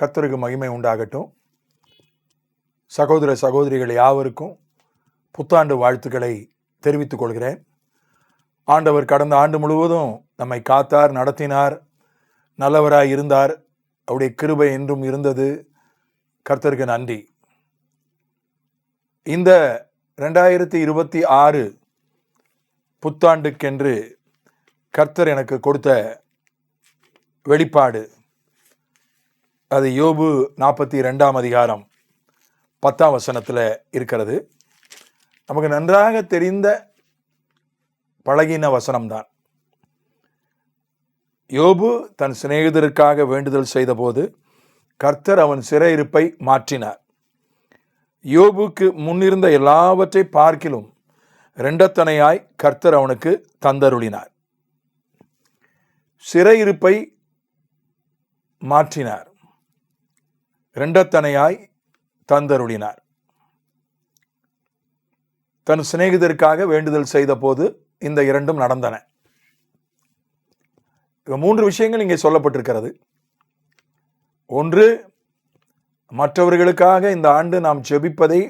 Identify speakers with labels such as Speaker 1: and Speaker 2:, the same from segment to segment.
Speaker 1: கர்த்தருக்கு மகிமை உண்டாகட்டும். சகோதர சகோதரிகள் யாவருக்கும் புத்தாண்டு வாழ்த்துக்களை தெரிவித்துக் கொள்கிறேன். ஆண்டவர் கடந்த ஆண்டு முழுவதும் நம்மை காத்தார் நடத்தினார் நல்லவராய் இருந்தார். அவருடைய கிருபை என்றும் இருந்தது. கர்த்தருக்கு நன்றி. இந்த ரெண்டாயிரத்தி இருபத்தி ஆறு புத்தாண்டுக்கென்று கர்த்தர் எனக்கு கொடுத்த வெளிப்பாடு அது யோபு நாற்பத்தி ரெண்டாம் அதிகாரம் பத்தாம் வசனத்தில் இருக்கிறது. நமக்கு நன்றாக தெரிந்த பழகின வசனம்தான். யோபு தன் சிநேகிதருக்காக வேண்டுதல் செய்தபோது கர்த்தர் அவன் சிறையிருப்பை மாற்றினார். யோபுக்கு முன்னிருந்த எல்லாவற்றை பார்க்கிலும் ரெண்டத்தனையாய் கர்த்தர் அவனுக்கு தந்தருளினார். சிறையிருப்பை மாற்றினார். இரண்டத்தனையாய் தந்தருளினார். தன் சிநேகிதருக்காக வேண்டுதல் செய்த போது இந்த இரண்டும் நடந்தன. மூன்று விஷயங்கள் இங்கே சொல்லப்பட்டிருக்கிறது. ஒன்று மற்றவர்களுக்காக இந்த ஆண்டு நாம் ஜெபிப்பதை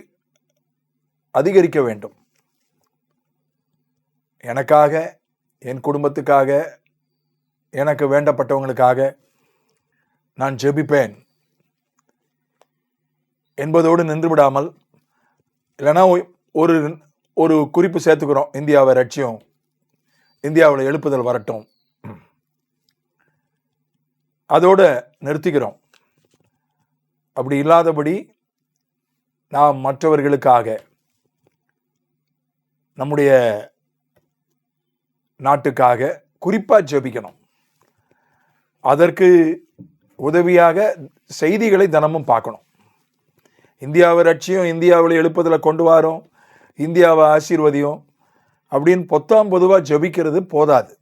Speaker 1: அதிகரிக்க வேண்டும். எனக்காக என் குடும்பத்துக்காக எனக்கு வேண்டப்பட்டவங்களுக்காக நான் ஜெபிப்பேன். என்பதோடு நின்று விடாமல் இல்லைன்னா ஒரு ஒரு குறிப்பு சேர்த்துக்கிறோம். இந்தியாவை ரட்சியம். இந்தியாவில் எழுப்புதல் வரட்டும். அதோடு நிறுத்திக்கிறோம். அப்படி இல்லாதபடி நாம் மற்றவர்களுக்காக நம்முடைய நாட்டுக்காக குறிப்பாக ஜெபிக்கணும். அதற்கு உதவியாக செய்திகளை தினமும் பார்க்கணும். இந்தியாவை ரட்சியும் இந்தியாவில் எழுப்பதில் கொண்டு வரோம் இந்தியாவை ஆசீர்வதியும் அப்படின்னு பொத்தாம் பொதுவாக ஜெபிக்கிறது போதாது.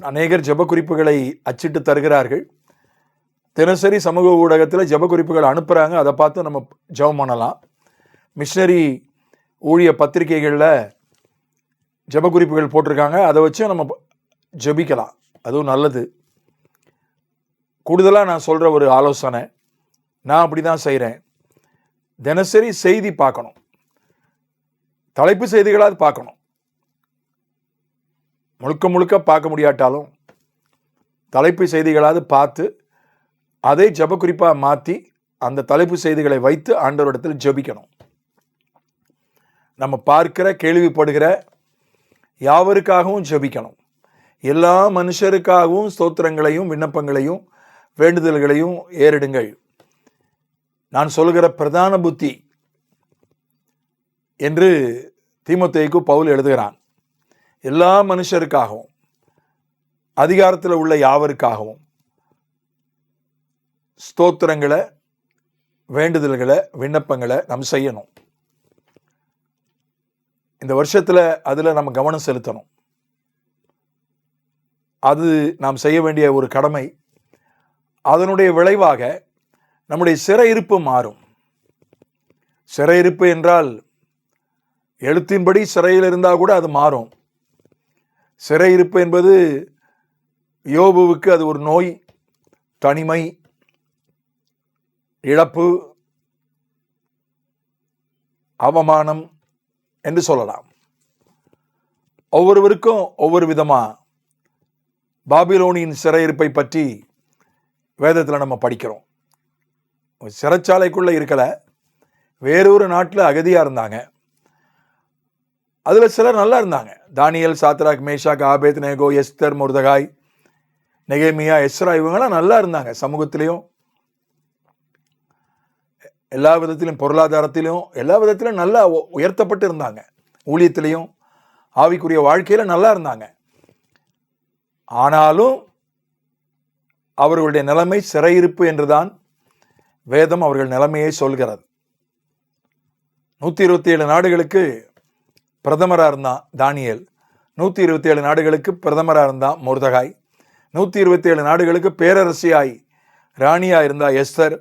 Speaker 1: அநேகர் ஜெப குறிப்புகளை அச்சிட்டு தருகிறார்கள். தினசரி சமூக ஊடகத்தில் ஜெப குறிப்புகள் அனுப்புகிறாங்க அதை பார்த்து நம்ம ஜெபம் பண்ணலாம். மிஷினரி ஊழிய பத்திரிகைகளில் ஜெப குறிப்புகள் போட்டிருக்காங்க. அதை வச்சு நம்ம ஜெபிக்கலாம். அதுவும் நல்லது. கூடுதலாக நான் சொல்கிற ஒரு ஆலோசனை நான் அப்படி தான் செய்கிறேன் தினசரி செய்தி பார்க்கணும். தலைப்பு செய்திகளாவது பார்க்கணும். முழுக்க முழுக்க பார்க்க முடியாட்டாலும் தலைப்பு செய்திகளாவது பார்த்து அதை ஜெப குறிப்பாக மாற்றி அந்த தலைப்பு செய்திகளை வைத்து ஆண்டவரிடத்தில் ஜெபிக்கணும். நம்ம பார்க்கிற கேள்விப்படுகிற யாவருக்காகவும் ஜெபிக்கணும். எல்லா மனுஷருக்காகவும் ஸ்தோத்திரங்களையும் விண்ணப்பங்களையும் வேண்டுதல்களையும் ஏறிடுங்கள். நான் சொல்கிற பிரதான புத்தி என்று தீமோத்தேயுக்கு பவுல் எழுதுகிறான். எல்லா மனுஷருக்காகவும் அதிகாரத்தில் உள்ள யாவருக்காகவும் ஸ்தோத்திரங்களை வேண்டுதல்களை விண்ணப்பங்களை நாம் செய்யணும். இந்த வருஷத்தில் அதில் நம்ம கவனம் செலுத்தணும். அது நாம் செய்ய வேண்டிய ஒரு கடமை அதனுடைய விளைவாக நம்முடைய சிறையிருப்பு மாறும். சிறையிருப்பு என்றால் எழுத்தின்படி சிறையில் இருந்தால் கூட அது மாறும். சிறையிருப்பு என்பது யோபுவுக்கு அது ஒரு நோய் தனிமை இழப்பு அவமானம் என்று சொல்லலாம். ஒவ்வொருவருக்கும் ஒவ்வொரு விதமாக பாபிலோனியின் சிறையிருப்பை பற்றி வேதத்தில் நம்ம படிக்கிறோம். சிறைச்சாலைக்குள்ளே இருக்கலை. வேறொரு நாட்டில் அகதியாக இருந்தாங்க. அதில் சிலர் நல்லா இருந்தாங்க. Daniel Shadrach Meshach Abednego Esther Mordecai நெகேமியா எஸ்ரா இவங்கெல்லாம் நல்லா இருந்தாங்க சமூகத்திலையும். எல்லா விதத்திலும் பொருளாதாரத்திலும் எல்லா விதத்திலும் நல்லா உயர்த்தப்பட்டு இருந்தாங்க. ஊழியத்திலையும் ஆவிக்குரிய வாழ்க்கையில் நல்லா இருந்தாங்க. ஆனாலும் அவர்களுடைய நிலைமை சிறையிருப்பு என்றுதான் வேதம் அவர்கள் நிலைமையை சொல்கிறது. நூற்றி இருபத்தி ஏழு நாடுகளுக்கு பிரதமராக இருந்தான் தானியல். நூற்றி இருபத்தி ஏழு நாடுகளுக்கு பிரதமராக இருந்தான் முருதகாய். நூற்றி இருபத்தி ஏழு நாடுகளுக்கு பேரரசியாய் ராணியாக இருந்தா எஸ்தர்.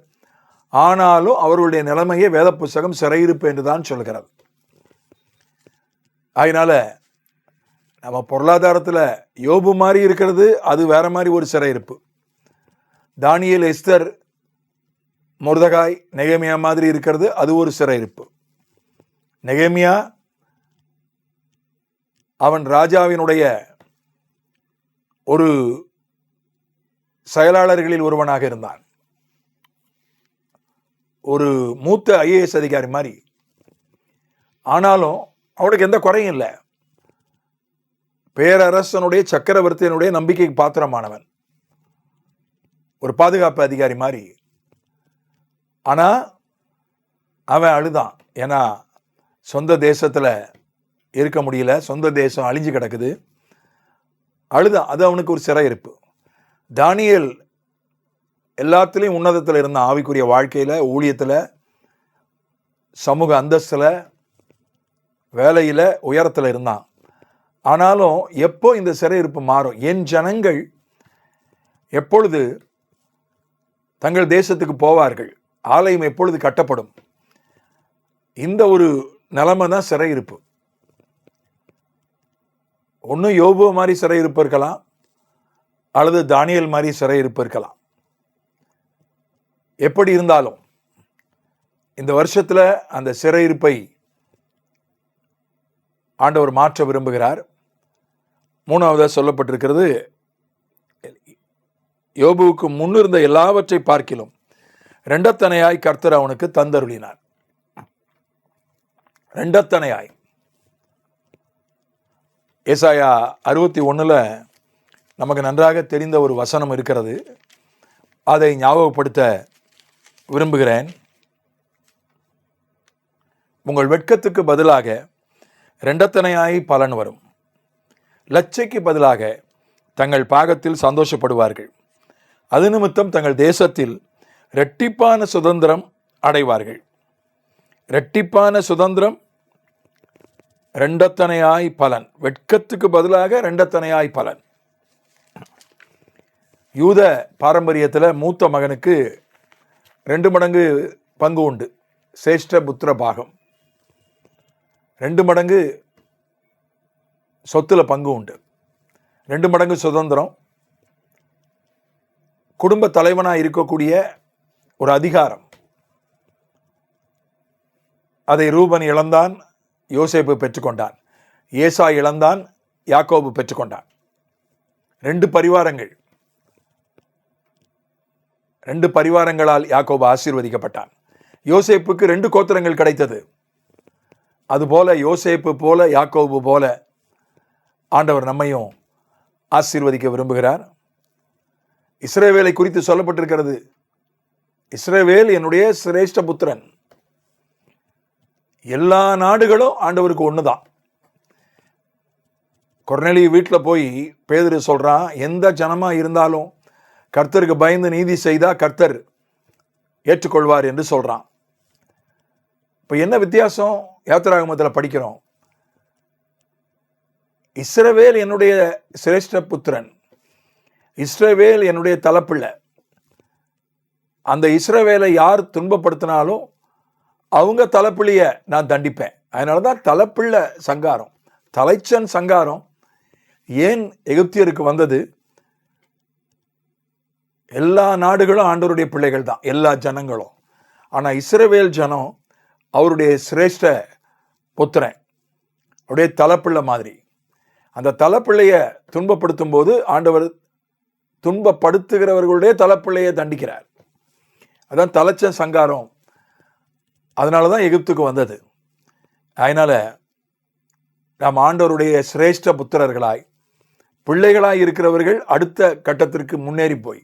Speaker 1: ஆனாலும் அவர்களுடைய நிலைமையை வேத புஸ்தகம் சிறையிருப்பு என்று தான் சொல்கிறது. அதனால் நம்ம பொருளாதாரத்தில் யோபு மாதிரி இருக்கிறது அது வேற மாதிரி ஒரு சிறையிருப்பு. தானியல் எஸ்தர் முருதகாய் நெகமியா மாதிரி இருக்கிறது அது ஒரு சிறையிருப்பு. நெகேமியா அவன் ராஜாவினுடைய ஒரு செயலாளர்களில் ஒருவனாக இருந்தான். ஒரு மூத்த ஐஏஎஸ் அதிகாரி மாதிரி. ஆனாலும் அவனுக்கு எந்த குறையும் இல்லை. பேரரசனுடைய சக்கரவர்த்தியினுடைய நம்பிக்கைக்கு பாத்திரமானவன். ஒரு பாதுகாப்பு அதிகாரி மாதிரி. ஆனால் அவன் அழுதான். ஏன்னா சொந்த தேசத்தில் இருக்க முடியல. சொந்த தேசம் அழிஞ்சு கிடக்குது. அழுதான். அது அவனுக்கு ஒரு சிறையிருப்பு. தானியல் எல்லாத்துலேயும் உன்னதத்தில் இருந்த ஆவிக்குரிய வாழ்க்கையில் ஊழியத்தில் சமூக அந்தஸ்தில் வேலையில் உயரத்தில் இருந்தான். ஆனாலும் எப்போ இந்த சிறையிருப்பு மாறும்? என் ஜனங்கள் எப்பொழுது தங்கள் தேசத்துக்கு போவார்கள்? ஆலயம் எப்பொழுது கட்டப்படும்? இந்த ஒரு நிலைமை தான் சிறையிருப்பு ஒன்றும் யோபு மாதிரி சிறையிருப்பு இருக்கலாம் அல்லது தானியல் மாதிரி சிறையிருப்பு இருக்கலாம் எப்படி இருந்தாலும் இந்த வருஷத்தில் அந்த சிறையிருப்பை ஆண்டவர் மாற்ற விரும்புகிறார். மூணாவதாக சொல்லப்பட்டிருக்கிறது யோபுவுக்கு முன்னிருந்த எல்லாவற்றை பார்க்கிலும் ரெண்டத்தனையாய் கர்த்தர் அவனுக்கு தந்தருளினார். ரெண்டத்தனையாய். ஏசாயா அறுபத்தி ஒன்றில் நமக்கு நன்றாக தெரிந்த ஒரு வசனம் இருக்கிறது. அதை ஞாபகப்படுத்த விரும்புகிறேன். உங்கள் வெட்கத்துக்கு பதிலாக ரெண்டத்தனையாய் பலன் வரும். லட்சைக்கு பதிலாக தங்கள் பாகத்தில் சந்தோஷப்படுவார்கள். அது நிமித்தம் தங்கள் தேசத்தில் இரட்டிப்பான சுதந்திரம் அடைவார்கள். இரட்டிப்பான சுதந்திரம் ரெண்டத்தனையாய் பலன். வெட்கத்துக்கு பதிலாக ரெண்டத்தனையாய் பலன். யூத பாரம்பரியத்தில் மூத்த மகனுக்கு ரெண்டு மடங்கு பங்கு உண்டு. சேஷ்ட புத்திர பாகம். ரெண்டு மடங்கு சொத்துல பங்கு உண்டு. ரெண்டு மடங்கு சுதந்திரம். குடும்ப தலைவனாக இருக்கக்கூடிய ஒரு அதிகாரம். அதை ரூபன் இழந்தான் யோசேப்பு பெற்றுக்கொண்டான். ஏசா இழந்தான் யாக்கோபு பெற்றுக்கொண்டான். ரெண்டு பரிவாரங்கள். ரெண்டு பரிவாரங்களால் யாக்கோபு ஆசீர்வதிக்கப்பட்டான். யோசேப்புக்கு ரெண்டு கோத்திரங்கள் கிடைத்தது. அதுபோல யோசேப்பு போல யாக்கோபு போல ஆண்டவர் நம்மையும் ஆசீர்வதிக்க விரும்புகிறார். இஸ்ரேவேலை குறித்து சொல்லப்பட்டிருக்கிறது. இஸ்ரேவேல் என்னுடைய சிரேஷ்ட புத்திரன். எல்லா நாடுகளும் ஆண்டவருக்கு ஒன்று தான் கொர்நெலி வீட்டில் போய் பேதுரு சொல்கிறான் எந்த ஜனமாக இருந்தாலும் கர்த்தருக்கு பயந்து நீதி செய்தால் கர்த்தர் ஏற்றுக்கொள்வார் என்று சொல்கிறான் இப்போ என்ன வித்தியாசம்? யாத்திராகமத்தில் படிக்கிறோம். இஸ்ரவேல் என்னுடைய சிரேஷ்ட புத்திரன். இஸ்ரவேல் என்னுடைய தலைப்பிள்ளை. அந்த இஸ்ரவேலை யார் துன்பப்படுத்தினாலும் அவங்க தலைப்பிள்ளைய நான் தண்டிப்பேன். அதனால தான் தலைப்பிள்ளை சங்காரம் தலைச்சன் சங்காரம் ஏன் எகிப்தியருக்கு வந்தது? எல்லா நாடுகளும் ஆண்டவருடைய பிள்ளைகள் தான் எல்லா ஜனங்களும். ஆனால் இஸ்ரவேல் ஜனம் அவருடைய சிரேஷ்ட புத்திரன் அவருடைய தலைப்பிள்ளை மாதிரி. அந்த தலைப்பிள்ளைய துன்பப்படுத்தும் போது ஆண்டவர் துன்பப்படுத்துகிறவர்களுடைய தலைப்பிள்ளையை தண்டிக்கிறார். அதான் தலைச்ச சங்காரம். அதனால தான் எகிப்துக்கு வந்தது. அதனால் நாம் ஆண்டவருடைய சிரேஷ்ட புத்திரர்களாய் பிள்ளைகளாய் இருக்கிறவர்கள் அடுத்த கட்டத்திற்கு முன்னேறி போய்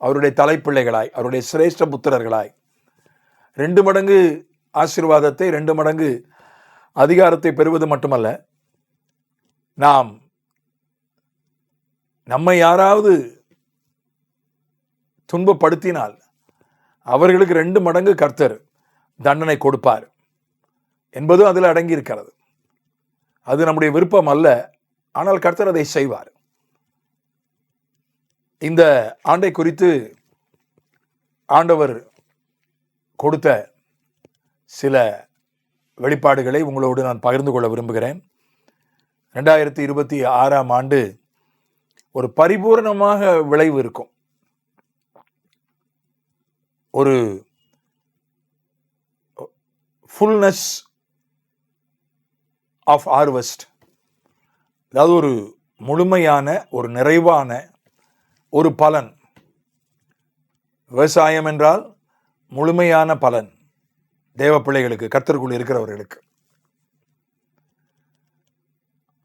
Speaker 1: அவருடைய தலைப்பிள்ளைகளாய் அவருடைய சிரேஷ்ட புத்திரர்களாய் ரெண்டு மடங்கு ஆசீர்வாதத்தை ரெண்டு மடங்கு அதிகாரத்தை பெறுவது மட்டுமல்ல நாம் நம்மை யாராவது துன்பப்படுத்தினால் அவர்களுக்கு ரெண்டு மடங்கு கர்த்தர் தண்டனை கொடுப்பார் என்பதும் அதில் அடங்கியிருக்கிறது. அது நம்முடைய விருப்பம் அல்ல ஆனால் கர்த்தர் அதை செய்வார். இந்த ஆண்டை குறித்து ஆண்டவர் கொடுத்த சில வெளிப்பாடுகளை உங்களோடு நான் பகிர்ந்து கொள்ள விரும்புகிறேன். ரெண்டாயிரத்தி இருபத்தி ஆறாம் ஆண்டு ஒரு பரிபூரணமாக விளைவு இருக்கும். ஒரு ஃபுல்னஸ் ஆஃப் ஹார்வெஸ்ட் அதாவது ஒரு முழுமையான ஒரு நிறைவான ஒரு பலன். விவசாயம் என்றால் முழுமையான பலன் தேவ பிள்ளைகளுக்கு கர்த்தருக்குள் இருக்கிறவர்களுக்கு.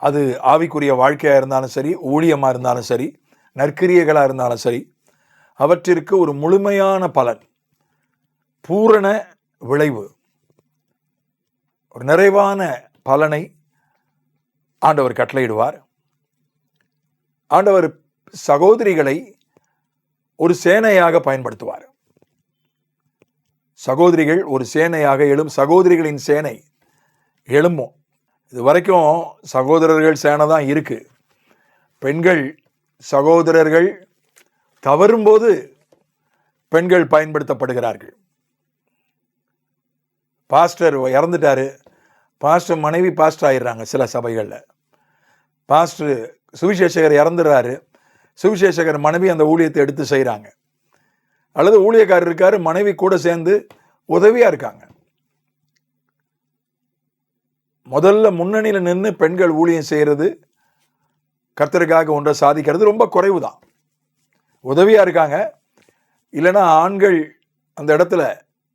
Speaker 1: அது ஆவிக்குரிய வாழ்க்கையாக இருந்தாலும் சரி ஊழியமாக இருந்தாலும் சரி நற்கிரியர்களாக இருந்தாலும் சரி அவற்றிற்கு ஒரு முழுமையான பலன். பூரண விளைவு. ஒரு நிறைவான பலனை ஆண்டவர் கட்டளையிடுவார். ஆண்டவர் சகோதரிகளை ஒரு சேனையாக பயன்படுத்துவார். சகோதரிகள் ஒரு சேனையாக எழும் சகோதரிகளின் சேனை எழும்பும். இது வரைக்கும் சகோதரர்கள் சேனை தான் இருக்கு. பெண்கள் சகோதரர்கள் தவறும்போது பெண்கள் பயன்படுத்தப்படுகிறார்கள். பாஸ்டர் இறந்துட்டாரு. பாஸ்டர் மனைவி பாஸ்டர் ஆயிடுறாங்க சில சபைகளில். பாஸ்டர் சுவிசேஷகர் இறந்துடுறாரு. சுவிசேஷகர் மனைவி அந்த ஊழியத்தை எடுத்து செய்கிறாங்க அல்லது ஊழியக்காரர் இருக்கார் மனைவி கூட சேர்ந்து உதவியாக இருக்காங்க. முதல்ல முன்னணியில் நின்று பெண்கள் ஊழியம் செய்கிறது கர்த்தருக்காக ஒன்றை சாதிக்கிறது ரொம்ப குறைவு தான் உதவியாக இருக்காங்க. இல்லைன்னா ஆண்கள் அந்த இடத்துல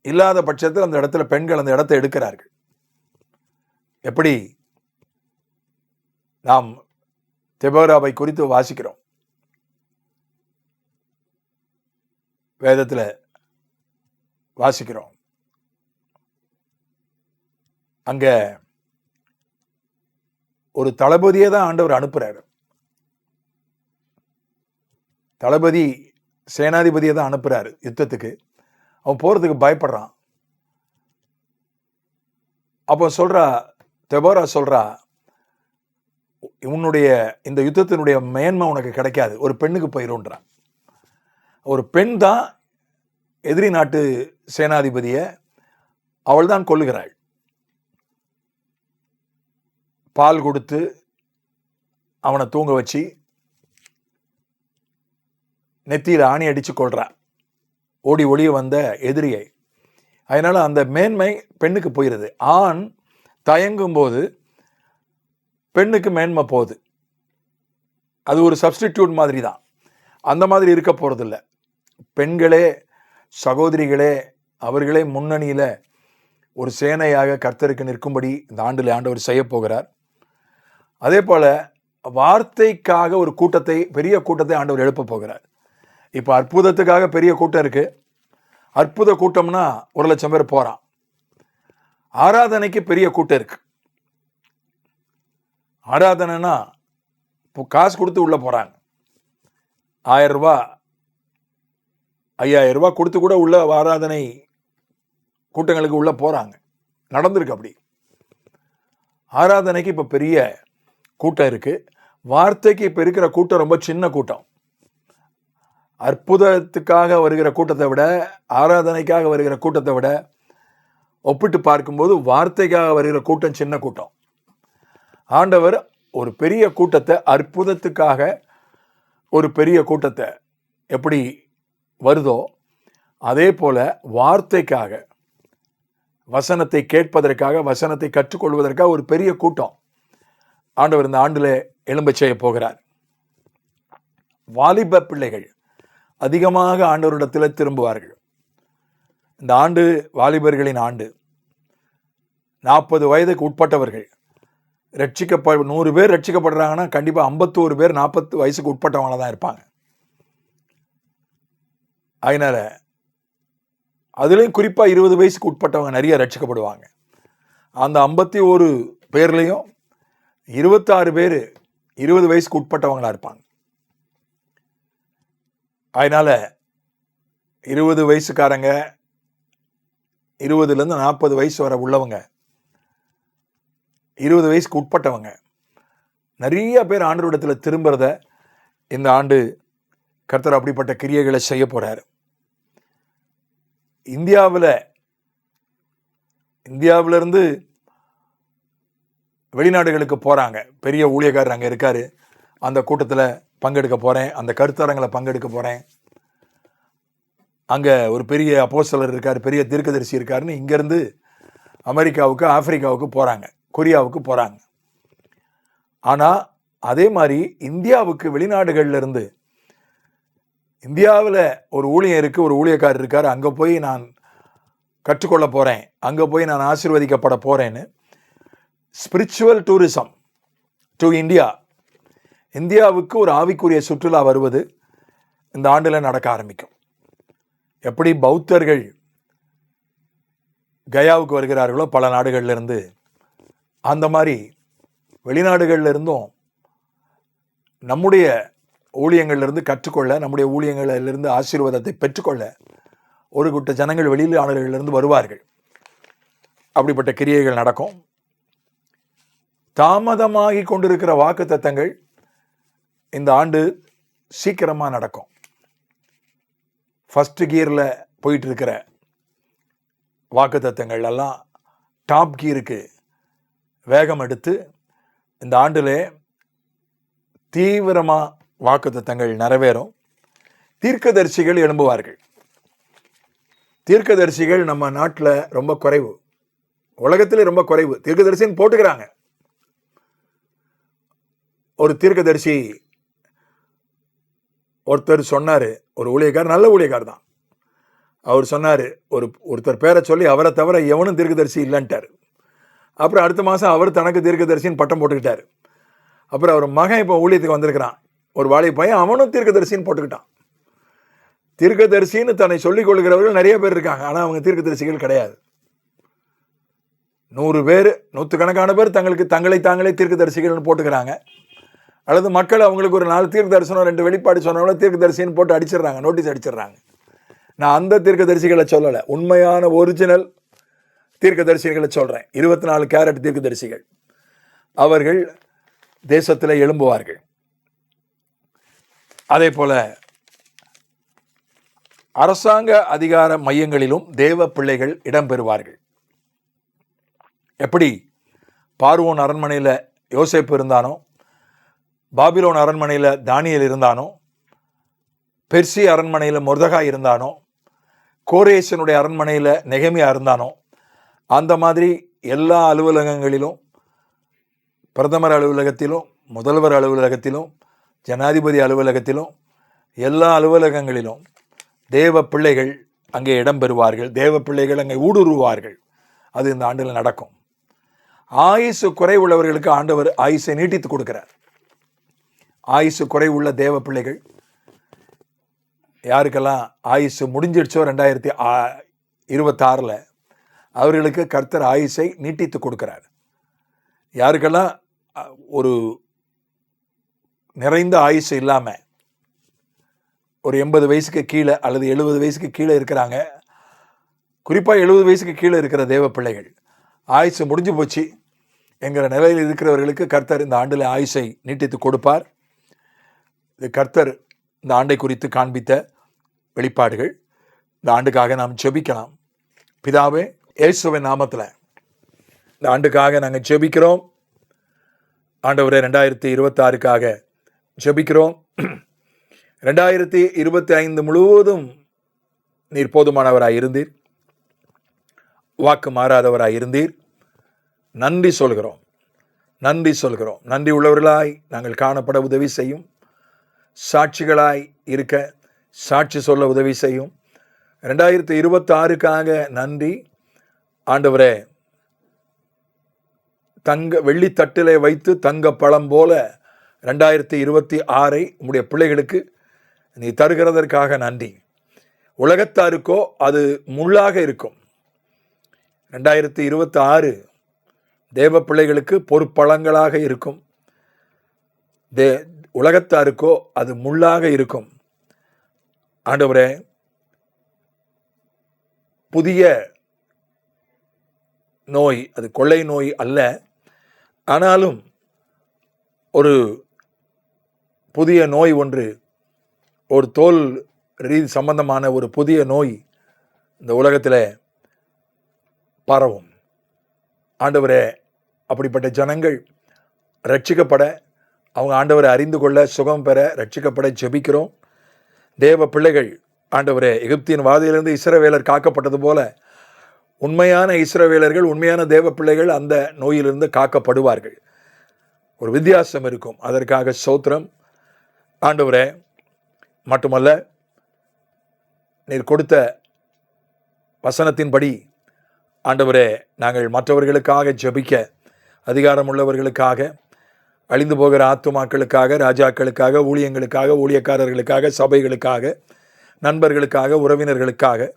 Speaker 1: இல்லாத பட்சத்தில் அந்த இடத்துல பெண்கள் அந்த இடத்தை எடுக்கிறார்கள். எப்படி? நாம் தெபோராவை குறித்து வாசிக்கிறோம். வேதத்தில் வாசிக்கிறோம். அங்க ஒரு தளபதியை தான் ஆண்டவர் அனுப்புறாரு. தளபதி சேனாதிபதியை தான் அனுப்புறாரு யுத்தத்துக்கு. அவன் போகிறதுக்கு பயப்படுறான். அப்போ சொல்கிறா தெபோரா சொல்கிறா உன்னுடைய இந்த யுத்தத்தினுடைய மேன்மை உனக்கு கிடைக்காது. ஒரு பெண்ணுக்கு போயிருன்றான் ஒரு பெண் தான் எதிரி நாட்டு சேனாதிபதியை அவள் தான் கொல்லுகிறாள். பால் கொடுத்து அவனை தூங்க வச்சு நெத்தியில் ஆணி அடித்து கொள்கிறான் ஓடி ஒளிய வந்த எதிரியை. அதனால் அந்த மேன்மை பெண்ணுக்கு போயிடுது ஆண் தயங்கும் போது பெண்ணுக்கு மேன்மை போகுது. அது ஒரு சப்ஸ்டிடியூட் மாதிரி தான் அந்த மாதிரி இருக்க போகிறதில்ல பெண்களே சகோதரிகளே அவர்களே முன்னணியில் ஒரு சேனையாக கர்த்தருக்கு நிற்கும்படி இந்த ஆண்டில் ஆண்டவர் செய்ய போகிறார். அதே போல வார்த்தைக்காக ஒரு கூட்டத்தை பெரிய கூட்டத்தை ஆண்டவர் எழுப்ப போகிறார். இப்போ அற்புதத்துக்காக பெரிய கூட்டம் இருக்கு. அற்புத கூட்டம்னா ஒரு லட்சம் பேர் போகிறான் ஆராதனைக்கு பெரிய கூட்டம் இருக்கு. ஆராதனைனா இப்போ காசு கொடுத்து உள்ள போகிறாங்க ஆயிரம் ரூபா ஐயாயிரம் ரூபா கொடுத்து கூட உள்ள ஆராதனை கூட்டங்களுக்கு உள்ளே போகிறாங்க நடந்திருக்கு அப்படி. ஆராதனைக்கு இப்போ பெரிய கூட்டம் இருக்கு. வார்த்தைக்கு இப்போ இருக்கிற கூட்டம் ரொம்ப சின்ன கூட்டம். அற்புதத்துக்காக வருகிற கூட்டத்தை விட ஆராதனைக்காக வருகிற கூட்டத்தை விட ஒப்பிட்டு பார்க்கும்போது வார்த்தைக்காக வருகிற கூட்டம் சின்ன கூட்டம். ஆண்டவர் ஒரு பெரிய கூட்டத்தை அற்புதத்துக்காக ஒரு பெரிய கூட்டத்தை எப்படி வருதோ அதே போல் வார்த்தைக்காக வசனத்தை கேட்பதற்காக வசனத்தை கற்றுக்கொள்வதற்காக ஒரு பெரிய கூட்டம் ஆண்டவர் இந்த ஆண்டில் எலும்பச் செய்ய போகிறார். வாலிப பிள்ளைகள் அதிகமாக ஆண்டவரிடத்தில் திரும்புவார்கள். இந்த ஆண்டு வாலிபர்களின் ஆண்டு. நாற்பது வயதுக்கு உட்பட்டவர்கள். ரட்சிக்கப்ப நூறு பேர் ரட்சிக்கப்படுறாங்கன்னா கண்டிப்பாக ஐம்பத்தோரு பேர் நாற்பத்து வயசுக்கு உட்பட்டவங்கள தான் இருப்பாங்க. அதனால் அதுலேயும் குறிப்பாக இருபது வயசுக்கு உட்பட்டவங்க நிறைய ரட்சிக்கப்படுவாங்க. அந்த ஐம்பத்தி ஒரு பேர்லேயும் இருபத்தாறு பேர் இருபது வயசுக்கு உட்பட்டவங்களாக இருப்பாங்க. அதனால் இருபது வயசுக்காரங்க இருபதுலேருந்து நாற்பது வயசு வரை உள்ளவங்க இருபது வயசுக்கு உட்பட்டவங்க நிறைய பேர் ஆண்டவரிடத்தில் திரும்புறத இந்த ஆண்டு கர்த்தர் அப்படிப்பட்ட கிரியைகளை செய்ய போகிறார் இந்தியாவில் இந்தியாவிலேருந்து வெளிநாடுகளுக்கு போகிறாங்க பெரிய ஊழியக்காரர் அங்கே இருக்காரு. அந்த கூட்டத்தில் பங்கெடுக்க போகிறேன் அந்த கருத்தரங்களை பங்கெடுக்க போகிறேன் அங்கே ஒரு பெரிய அப்போஸ்தலர் இருக்கார் பெரிய தீர்க்கதரிசி இருக்காருன்னு இங்கேருந்து அமெரிக்காவுக்கு ஆப்பிரிக்காவுக்கு போகிறாங்க கொரியாவுக்கு போகிறாங்க ஆனால் அதே மாதிரி இந்தியாவுக்கு வெளிநாடுகள்லேருந்து இந்தியாவில் ஒரு ஊழியர் இருக்குது ஒரு ஊழியக்காரர் இருக்கார் அங்கே போய் நான் கற்றுக்கொள்ள போகிறேன் அங்கே போய் நான் ஆசீர்வதிக்கப்பட போகிறேன்னு ஸ்பிரிச்சுவல் டூரிசம் டு இந்தியா இந்தியாவுக்கு ஒரு ஆவிக்குரிய சுற்றுலா வருவது இந்த ஆண்டில் நடக்க ஆரம்பிக்கும். எப்படி பௌத்தர்கள் கயாவுக்கு வருகிறார்களோ பல நாடுகள்ல இருந்து அந்த மாதிரி வெளிநாடுகளிலிருந்தும் நம்முடைய ஊழியங்களிலிருந்து கற்றுக்கொள்ள நம்முடைய ஊழியங்களிலிருந்து ஆசீர்வாதத்தை பெற்றுக்கொள்ள ஒரு கூட்ட ஜனங்கள் வெளிநாடுகளிலிருந்து வருவார்கள். அப்படிப்பட்ட கிரியைகள் நடக்கும். தாமதமாகி கொண்டிருக்கிற வாக்கு தத்தங்கள் இந்த ஆண்டு சீக்கிரமாக நடக்கும். ஃபஸ்ட்டு கியரில் போயிட்டு இருக்கிற வாக்கு எல்லாம் டாப் கியருக்கு வேகம் எடுத்து இந்த ஆண்டிலே தீவிரமாக வாக்கு தத்தங்கள் நிறைவேறும். தீர்க்கதரிசிகள் எழும்புவார்கள். தீர்க்கதரிசிகள் நம்ம நாட்டில் ரொம்ப குறைவு. உலகத்திலே ரொம்ப குறைவு. தீர்க்கதரிசின்னு போட்டுக்கிறாங்க. ஒரு தீர்க்கதரிசி ஒருத்தர் சொன்னார் ஒரு ஊழியக்கார் நல்ல ஊழியக்கார் தான். அவர் சொன்னார் ஒரு ஒருத்தர் பேரை சொல்லி அவரை தவிர எவனும் தீர்க்கதரிசி இல்லைன்ட்டார். அப்புறம் அடுத்த மாதம் அவர் தனக்கு தீர்க்கதரிசின்னு பட்டம் போட்டுக்கிட்டார். அப்புறம் அவர் மகன் இப்போ ஊழியத்துக்கு வந்திருக்கிறான். ஒரு வாழை பையன் அவனும் தீர்க்கதரிசின்னு போட்டுக்கிட்டான். தீர்க்கதரிசின்னு தன்னை சொல்லிக் கொள்கிறவர்கள் நிறைய பேர் இருக்காங்க. ஆனால் அவங்க தீர்க்கதரிசிகள் கிடையாது. நூறு பேர் நூற்றுக்கணக்கான பேர் தங்களுக்கு தங்களை தாங்களே தீர்க்கதரிசிகள்னு போட்டுக்கிறாங்க. அல்லது மக்கள் அவங்களுக்கு ஒரு நாலு தீர்க்க தரிசனம் ரெண்டு வெளிப்பாடு சொன்னவங்கள தீர்க்கதரிசின்னு போட்டு அடிச்சிடுறாங்க நோட்டீஸ் அடிச்சிடுறாங்க. நான் அந்த தீர்க்க தரிசிகளை சொல்லலை. உண்மையான ஒரிஜினல் தீர்க்க தரிசிகளை சொல்கிறேன் இருபத்தி நாலு கேரட் தீர்க்கதரிசிகள். அவர்கள் தேசத்தில் எழும்புவார்கள். அதே போல அரசாங்க அதிகார மையங்களிலும் தேவ பிள்ளைகள் இடம்பெறுவார்கள். எப்படி? பார்வோன் அரண்மனையில் யோசிப்பு இருந்தானோ பாபிலோன் அரண்மனையில் தானியல் இருந்தானோ? பெர்சி அரண்மனையில் முர்தகா இருந்தானோ? கோரேசனுடைய அரண்மனையில் நெகமியா இருந்தானோ? அந்த மாதிரி எல்லா அலுவலகங்களிலும் பிரதமர் அலுவலகத்திலும் முதல்வர் அலுவலகத்திலும் ஜனாதிபதி அலுவலகத்திலும் எல்லா அலுவலகங்களிலும் தேவ பிள்ளைகள் அங்கே இடம்பெறுவார்கள். தேவ பிள்ளைகள் அங்கே ஊடுருவார்கள். அது இந்த ஆண்டில் நடக்கும். ஆயுசு குறைவுள்ளவர்களுக்கு ஆண்டவர் ஆயுசை நீட்டித்து கொடுக்கிறார். ஆயுசு குறைவுள்ள தேவ பிள்ளைகள். யாருக்கெல்லாம் ஆயுசு முடிஞ்சிடுச்சோ ரெண்டாயிரத்தி இருபத்தாறில் அவர்களுக்கு கர்த்தர் ஆயுசை நீட்டித்து கொடுக்குறார். யாருக்கெல்லாம் ஒரு நிறைந்த ஆயுசு இல்லாமல் ஒரு எண்பது வயசுக்கு கீழே அல்லது எழுபது வயசுக்கு கீழே இருக்கிறாங்க குறிப்பாக எழுபது வயசுக்கு கீழே இருக்கிற தேவ பிள்ளைகள் ஆயுசு முடிஞ்சு போச்சு என்கிற நிலையில் இருக்கிறவர்களுக்கு கர்த்தர் இந்த ஆண்டில் ஆயுசை நீட்டித்து கொடுப்பார். கர்த்தர் இந்த ஆண்டை குறித்து காண்பித்த வெளிப்பாடுகள். இந்த ஆண்டுக்காக நாம் ஜெபிக்கலாம். பிதாவே இயேசுவின் நாமத்தில் இந்த ஆண்டுக்காக நாங்கள் ஜெபிக்கிறோம். ஆண்டவரே ரெண்டாயிரத்தி இருபத்தாறுக்காக ஜெபிக்கிறோம். ரெண்டாயிரத்தி இருபத்தி ஐந்து முழுவதும் நீர் போதுமானவராக இருந்தீர். வாக்கு மாறாதவராக இருந்தீர். நன்றி சொல்கிறோம். நன்றி சொல்கிறோம். நன்றி உள்ளவர்களாய் நாங்கள் காணப்பட உதவி செய்யும். சாட்சிகளாய் இருக்க சாட்சி சொல்ல உதவி செய்யும். ரெண்டாயிரத்தி இருபத்தாறுக்காக நன்றி. ஆண்டவரே தங்க வெள்ளித்தட்டிலே வைத்து தங்க பழம் போல ரெண்டாயிரத்தி இருபத்தி ஆறை உங்களுடைய பிள்ளைகளுக்கு நீ தருகிறதற்காக நன்றி. உலகத்தாருக்கோ அது முள்ளாக இருக்கும். ரெண்டாயிரத்தி இருபத்தி ஆறு தேவ பிள்ளைகளுக்கு பொறுப்பழங்களாக இருக்கும். தே உலகத்தாருக்கோ அது முள்ளாக இருக்கும். ஆண்டவரே புதிய நோய் அது கொள்ளை நோய் அல்ல. ஆனாலும் ஒரு புதிய நோய் ஒன்று ஒரு தோல் ரீதி சம்பந்தமான ஒரு புதிய நோய் இந்த உலகத்தில் பரவும். ஆண்டவரே அப்படிப்பட்ட ஜனங்கள் ரட்சிக்கப்பட அவங்க ஆண்டவரை அறிந்து கொள்ள சுகம் பெற ரட்சிக்கப்பட ஜெபிக்கிறோம். தேவ பிள்ளைகள் ஆண்டவரே எகிப்தின் வாதியிலிருந்து இஸ்ரவேலர் காக்கப்பட்டது போல உண்மையான இஸ்ரவேலர்கள் உண்மையான தேவ பிள்ளைகள் அந்த நோயிலிருந்து காக்கப்படுவார்கள். ஒரு வித்தியாசம் இருக்கும். அதற்காக சோத்திரம் ஆண்டவரே மட்டுமல்ல நீர் கொடுத்த வசனத்தின்படி ஆண்டவரே நாங்கள் மற்றவர்களுக்காக ஜெபிக்க அதிகாரம் உள்ளவர்களுக்காக அழிந்து போகிற ஆத்துமாக்களுக்காக ராஜாக்களுக்காக ஊழியங்களுக்காக ஊழியக்காரர்களுக்காக சபைகளுக்காக நண்பர்களுக்காக உறவினர்களுக்காக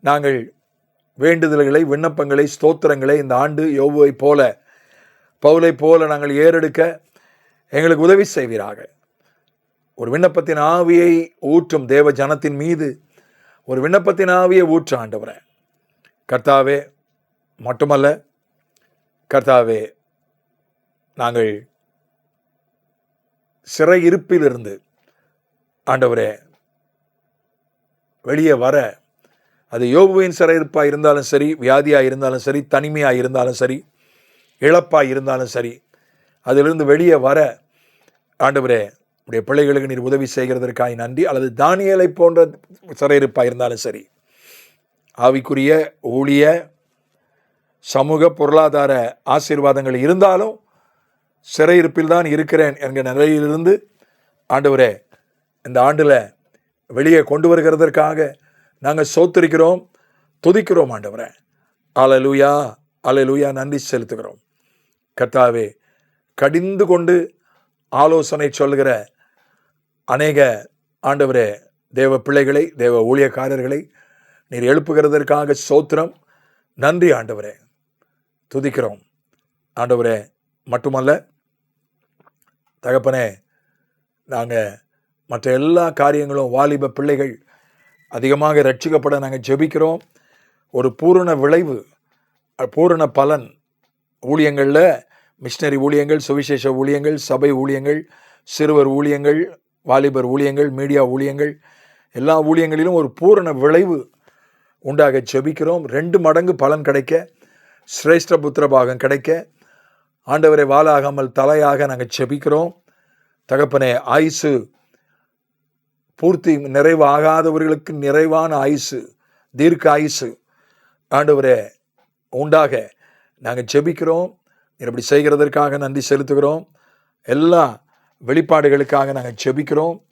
Speaker 1: நாங்கள் வேண்டுதல்களை விண்ணப்பங்களை ஸ்தோத்திரங்களை இந்த ஆண்டு யோபுவை போல பவுலை போல நாங்கள் ஏறெடுக்க எங்களுக்கு உதவி செய்வீராக. ஒரு விண்ணப்பத்தின் ஆவியை ஊற்றும் தேவ ஜனத்தின் மீது ஒரு விண்ணப்பத்தின் ஆவியை ஊற்ற ஆண்டவரே. கர்த்தாவே மட்டுமல்ல கர்த்தாவே நாங்கள் சிறை இருப்பிலிருந்து ஆண்டவரே வெளியே வர அது யோபுவின் சிறையிருப்பாக இருந்தாலும் சரி வியாதியாக இருந்தாலும் சரி தனிமையாக இருந்தாலும் சரி இழப்பாக இருந்தாலும் சரி அதிலிருந்து வெளியே வர ஆண்டவரே உடைய பிள்ளைகளுக்கு நீர் உதவி செய்கிறதற்காக நன்றி. அல்லது தானியலை போன்ற சிறையிருப்பாக இருந்தாலும் சரி ஆவிக்குரிய ஊழிய சமூக பொருளாதார ஆசீர்வாதங்கள் இருந்தாலும் சிறையிருப்பில் தான் இருக்கிறேன் என்கிற நிலையிலிருந்து ஆண்டவரே இந்த ஆண்டில் வெளியே கொண்டு வருகிறதற்காக நாங்கள் சோத்திருக்கிறோம் துதிக்கிறோம் ஆண்டவரே. அலலூயா அலலூயா நன்றி செலுத்துகிறோம். கர்த்தாவே கடிந்து கொண்டு ஆலோசனை சொல்கிற அநேக ஆண்டவரே தேவ பிள்ளைகளை தேவ ஊழியக்காரர்களை நீர் எழுப்புகிறதற்காக சோத்திரம். நன்றி ஆண்டவரே. துதிக்கிறோம். ஆண்டவரே மட்டுமல்ல தகப்பனே நாங்கள் மற்ற எல்லா காரியங்களும் வாலிப பிள்ளைகள் அதிகமாக ரட்சிக்கப்பட நாங்கள் ஜெபிக்கிறோம். ஒரு பூரண விளைவு பூரண பலன். ஊழியங்களில் மிஷினரி ஊழியங்கள் சுவிசேஷ ஊழியங்கள் சபை ஊழியங்கள் சிறுவர் ஊழியங்கள் வாலிபர் ஊழியங்கள் மீடியா ஊழியங்கள் எல்லா ஊழியங்களிலும் ஒரு பூரண விளைவு உண்டாக ஜெபிக்கிறோம். ரெண்டு மடங்கு பலன் கிடைக்க சிரேஷ்ட புத்திர பாகம் கிடைக்க ஆண்டவரை வாழாகாமல் தலையாக நாங்கள் செபிக்கிறோம். தகப்பனே ஆயுசு பூர்த்தி நிறைவு ஆகாதவர்களுக்கு நிறைவான ஆயுசு தீர்க்க ஆயுசு. ஆண்டவரே உண்டாக நாங்கள் செபிக்கிறோம். இப்படி செய்கிறதற்காக நன்றி செலுத்துகிறோம். எல்லா வெளிப்பாடுகளுக்காக நாங்கள் செபிக்கிறோம்.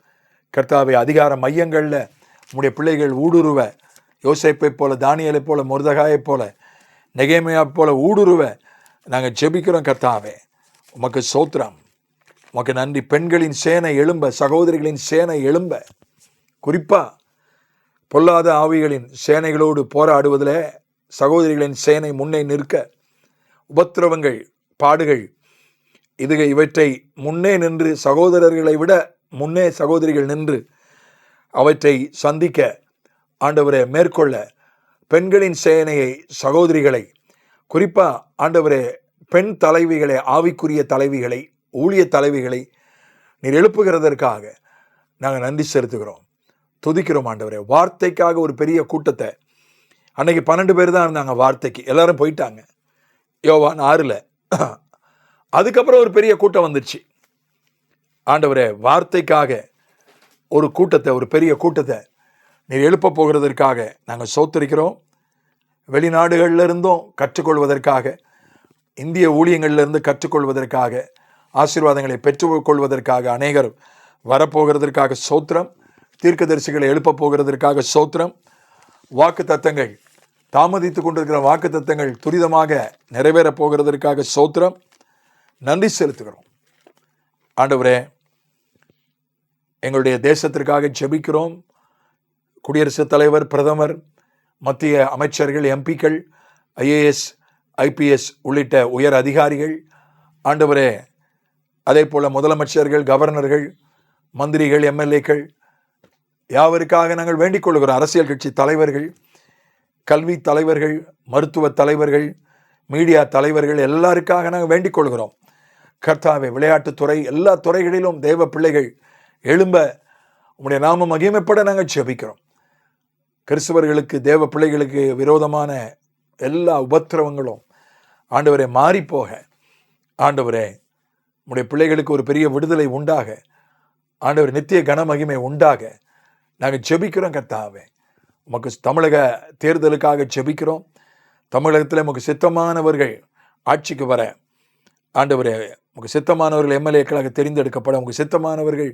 Speaker 1: கர்த்தாவை அதிகார மையங்களில் உம்முடைய பிள்ளைகள் ஊடுருவ. யோசேப்பை போல தானியலை போல முருதகாயைப் போல நெகைமையாக போல ஊடுருவ. நாங்கள் ஜெபிக்கிறோம் கர்த்தாவே. உமக்கு சோத்திரம். உமக்கு நன்றி. பெண்களின் சேனை எழும்ப சகோதரிகளின் சேனை எழும்ப. குறிப்பாக பொல்லாத ஆவிகளின் சேனைகளோடு போராடுவதில் சகோதரிகளின் சேனை முன்னே நிற்க. உபத்திரவங்கள் பாடுகள் இது இவற்றை முன்னே நின்று சகோதரர்களை விட முன்னே சகோதரிகள் நின்று அவற்றை சந்திக்க ஆண்டவரை மேற்கொள்ள. பெண்களின் சேனையை சகோதரிகளை குறிப்பாக ஆண்டவரே பெண் தலைவிகளை ஆவிக்குரிய தலைவிகளை ஊழிய தலைவிகளை நீர் எழுப்புகிறதற்காக நாங்கள் நன்றி செலுத்துகிறோம். துதிக்கிறோம் ஆண்டவரே. வார்த்தைக்காக ஒரு பெரிய கூட்டத்தை அன்னைக்கு பன்னெண்டு பேர் தான் இருந்தாங்க வார்த்தைக்கு. எல்லாரும் போயிட்டாங்க. யோவான் ஆறில். அதுக்கப்புறம் ஒரு பெரிய கூட்டம் வந்துச்சு ஆண்டவரே வார்த்தைக்காக ஒரு கூட்டத்தை ஒரு பெரிய கூட்டத்தை நீர் எழுப்ப போகிறதற்காக நாங்கள் சோத்திருக்கிறோம். வெளிநாடுகளில் இருந்தும் கற்றுக்கொள்வதற்காக இந்திய ஊழியங்களிலிருந்து கற்றுக்கொள்வதற்காக ஆசீர்வாதங்களை பெற்றுக்கொள்வதற்காக அநேகர் வரப்போகிறதற்காக சோத்திரம் தீர்க்கதரிசிகளை எழுப்ப போகிறதற்காக சோத்திரம் வாக்கு தத்தங்கள் தாமதித்து கொண்டிருக்கிற வாக்கு தத்தங்கள் துரிதமாக நிறைவேறப் போகிறதற்காக சோத்திரம். நன்றி செலுத்துகிறோம். ஆண்டவரே எங்களுடைய தேசத்திற்காக ஜெபிக்கிறோம். குடியரசுத் தலைவர் பிரதமர் மத்திய அமைச்சர்கள் எம்பிக்கள் ஐஏஎஸ் ஐபிஎஸ் உள்ளிட்ட உயர் அதிகாரிகள் ஆண்டவரே அதே போல் முதலமைச்சர்கள் கவர்னர்கள் மந்திரிகள் எம்எல்ஏக்கள் யாவருக்காக நாங்கள் வேண்டிக் கொள்கிறோம்? அரசியல் கட்சி தலைவர்கள் கல்வி தலைவர்கள் மருத்துவ தலைவர்கள் மீடியா தலைவர்கள் எல்லாருக்காக நாங்கள் வேண்டிக் கொள்கிறோம். கர்த்தாவே விளையாட்டுத்துறை எல்லா துறைகளிலும் தேவ பிள்ளைகள் எழும்ப உங்களுடைய நாம மகிமைப்பட நாங்கள் ஜெபிக்கிறோம். கிறிஸ்தவர்களுக்கு தேவ பிள்ளைகளுக்கு விரோதமான எல்லா உபத்திரவங்களும் ஆண்டவரை மாறிப்போக ஆண்டவரே உடைய பிள்ளைகளுக்கு ஒரு பெரிய விடுதலை உண்டாக ஆண்டவர் நித்திய கனமகிமை உண்டாக நாங்கள் ஜெபிக்கிறோம் கர்த்தாவே. உமக்கு தமிழக தேர்தலுக்காக ஜெபிக்கிறோம். தமிழகத்தில் உமக்கு சித்தமானவர்கள் ஆட்சிக்கு வர ஆண்டவரே உமக்கு சித்தமானவர்கள் எம்எல்ஏக்களாக தெரிந்தெடுக்கப்பட உமக்கு சித்தமானவர்கள்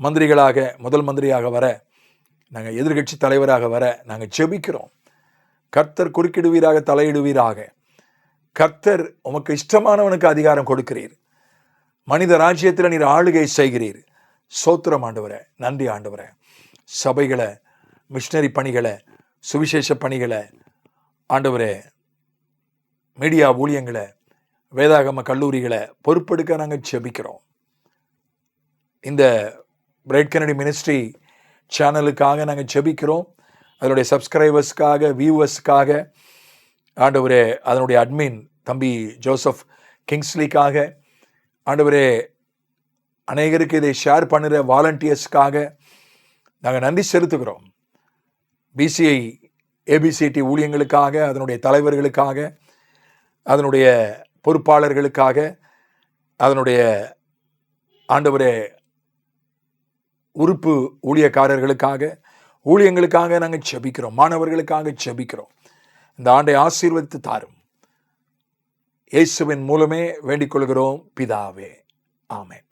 Speaker 1: மந்திரிகளாக முதல் மந்திரியாக வர நாங்கள் எதிர்க்கட்சி தலைவராக வர நாங்கள் ஜெபிக்கிறோம் கர்த்தர் குறுக்கிடுவீராக தலையிடுவீராக. கர்த்தர் உமக்கு இஷ்டமானவனுக்கு அதிகாரம் கொடுக்கிறீர். மனித ராஜ்யத்தில் நீர் ஆளுகை செய்கிறீர். சோத்திரம் ஆண்டவரை நன்றி ஆண்டவரை. சபைகளை மிஷினரி பணிகளை சுவிசேஷ பணிகளை ஆண்டவரே மீடியா ஊழியங்களை வேதாகம கல்லூரிகளை பொறுப்பெடுக்க நாங்கள் ஜெபிக்கிறோம் இந்த பிரைட் கனடி மினிஸ்ட்ரி சேனலுக்காக நாங்கள் ஜெபிக்கிறோம். அதனுடைய சப்ஸ்கிரைபர்ஸ்க்காக வியூவர்ஸ்க்காக ஆண்டவரே அதனுடைய அட்மின் தம்பி ஜோசப் கிங்ஸ்லிக்காக ஆண்டவரே அநேகருக்கு இதை ஷேர் பண்ணுற வாலண்டியர்ஸ்க்காக நாங்கள் நன்றி செலுத்துகிறோம். பிசிஐ ஏபிசிடி ஊழியங்களுக்காக அதனுடைய தலைவர்களுக்காக அதனுடைய பொறுப்பாளர்களுக்காக அதனுடைய ஆண்டவரே உறுப்பு ஊழியக்காரர்களுக்காக ஊழியங்களுக்காக நாங்கள் செபிக்கிறோம் மாணவர்களுக்காக செபிக்கிறோம் இந்த ஆண்டை ஆசீர்வதித்து தாரும். இயேசுவின் மூலமே வேண்டிக் கொள்கிறோம். பிதாவே. ஆமென்.